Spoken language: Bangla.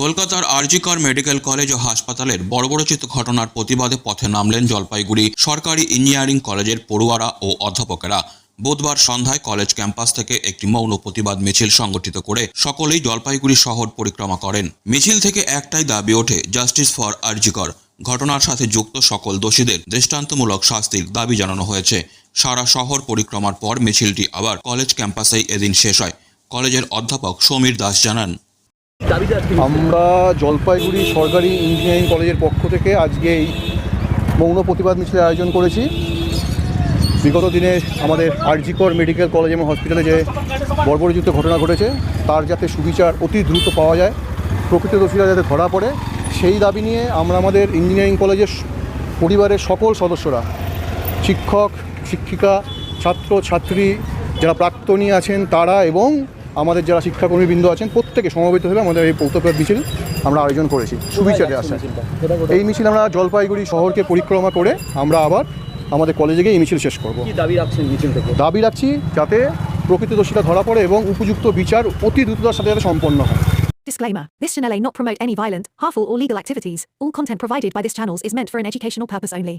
কলকাতার আরজিকর মেডিকেল কলেজ ও হাসপাতালের বর্বরচিত ঘটনার প্রতিবাদে পথে নামলেন জলপাইগুড়ি সরকারি ইঞ্জিনিয়ারিং কলেজের পড়ুয়ারা ও অধ্যাপকেরা। বুধবার সন্ধ্যায় কলেজ ক্যাম্পাস থেকে একটি মৌন প্রতিবাদ মিছিল সংগঠিত করে সকলেই জলপাইগুড়ি শহর পরিক্রমা করেন। মিছিল থেকে একটাই দাবি ওঠে, জাস্টিস ফর আরজিকর ঘটনার সাথে যুক্ত সকল দোষীদের দৃষ্টান্তমূলক শাস্তির দাবি জানানো হয়েছে। সারা শহর পরিক্রমার পর মিছিলটি আবার কলেজ ক্যাম্পাসেই এদিন শেষ হয়। কলেজের অধ্যাপক সমীর দাস জানান আমরা জলপাইগুড়ি সরকারি ইঞ্জিনিয়ারিং কলেজের পক্ষ থেকে আজকে এই মৌন প্রতিবাদ মিছিলের আয়োজন করেছি। বিগত দিনে আমাদের আরজিকর মেডিকেল কলেজ এবং হসপিটালে যে বর্বরযুক্ত ঘটনা ঘটেছে, তার যাতে সুবিচার অতি দ্রুত পাওয়া যায়, প্রকৃত দোষীরা যাতে ধরা পড়ে, সেই দাবি নিয়ে আমরা আমাদের ইঞ্জিনিয়ারিং কলেজের পরিবারের সকল সদস্যরা, শিক্ষক, শিক্ষিকা, ছাত্র, ছাত্রী, যারা প্রাক্তনী আছেন, তারা এবং আমাদের যারা শিক্ষাকর্মীবৃন্দ আছেন প্রত্যেকে সমবেত হয়ে আমাদের এই প্রতিবাদ মিছিল আমরা আয়োজন করেছি। সুবিচারে আসা এই মিছিল আমরা জলপাইগুড়ি শহরকে পরিক্রমা করে আমরা আবার আমাদের কলেজে গিয়ে এই মিছিল শেষ করব। দাবি রাখছেন মিছিল থেকে? দাবি রাখছি যাতে প্রকৃত দোষীরা ধরা পড়ে এবং উপযুক্ত বিচার অতি দ্রুততার সাথে যাতে সম্পন্ন হয়। Disclaimer This channel may not promote any violent, harmful, or legal activities. All content provided by this channel is meant for an educational purpose only.